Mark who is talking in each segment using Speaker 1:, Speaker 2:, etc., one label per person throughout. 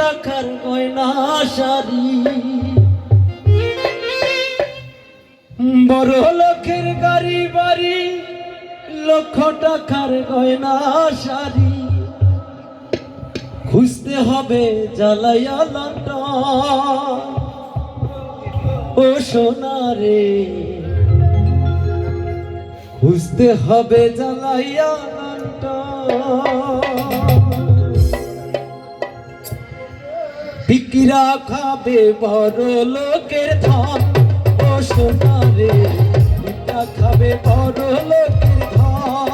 Speaker 1: টাকার গয়না, শাড়ি। বড় লোকের গাড়ি, বাড়ি, লক্ষ টাকার গয়না, শাড়ি। খুঁজতে হবে জ্বালাইয়া লন্ডন ও সোনারে, খুঁজতে হবে জ্বালাইয়া টিকিরা খাবে বড় লোকের ধন? ও সোনারে টিকিরা খাবে বড় লোকের ধন।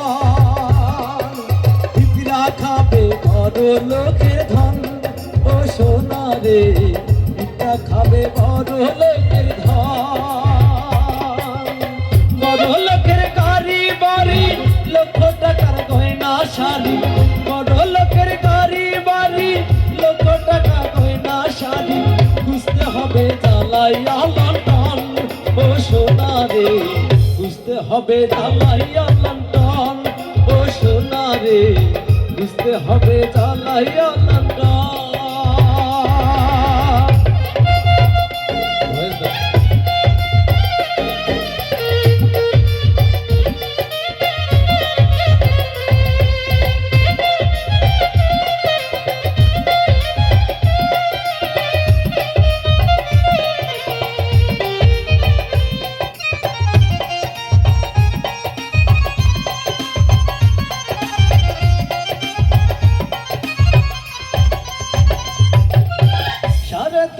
Speaker 1: টিকিরা খাবে বড় লোকের ধন। ও সোনারে টিকিরা খাবে বড় লোকের ধন। বড় লোকের গাড়ি বাড়ি লক্ষ টাকার গয়না শাড়ি। জ্বালাইয়া লন্ডন ও সোনা রে বুঝতে হবে জ্বালাইয়া লন্ডন ও সোনা রে বুঝতে হবে জ্বালাইয়া লন্ডন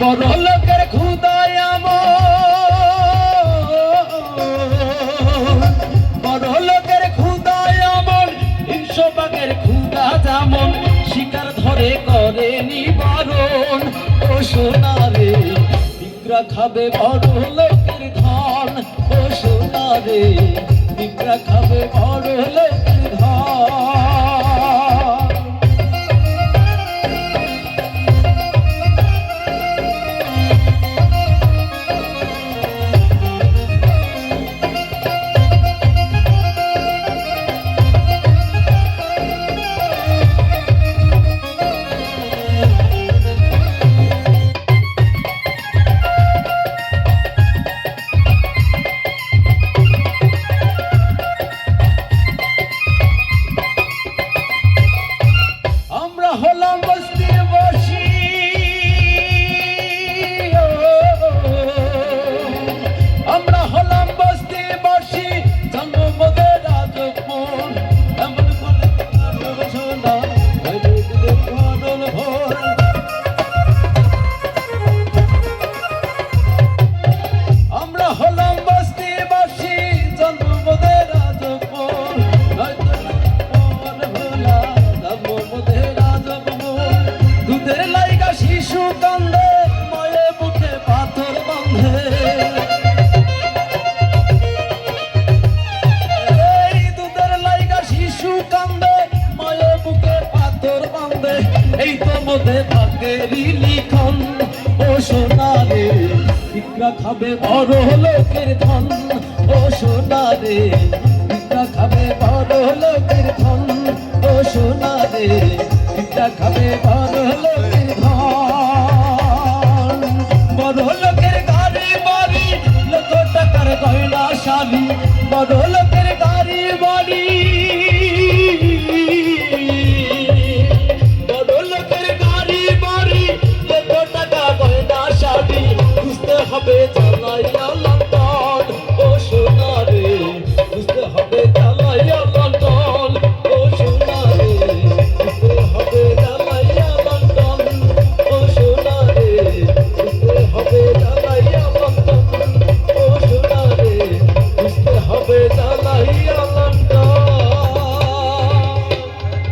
Speaker 1: বড় লোকের খুদা এমন বড় লোকের খুদা এমন হিংস্র বাঘের যেমন শিকার ধরে করে নিবারণ। ও সোনারে, বিক্রা খাবে বড় লোকের ধন। ও সোনারে, বিক্রা খাবে বড় লোকের লিখন ও সোনারে ইকরা খাবে বড় লোকের ধন। ও সোনারে ইকরা খাবে বড় লোকের ধন। ও সোনারে ইকরা খাবে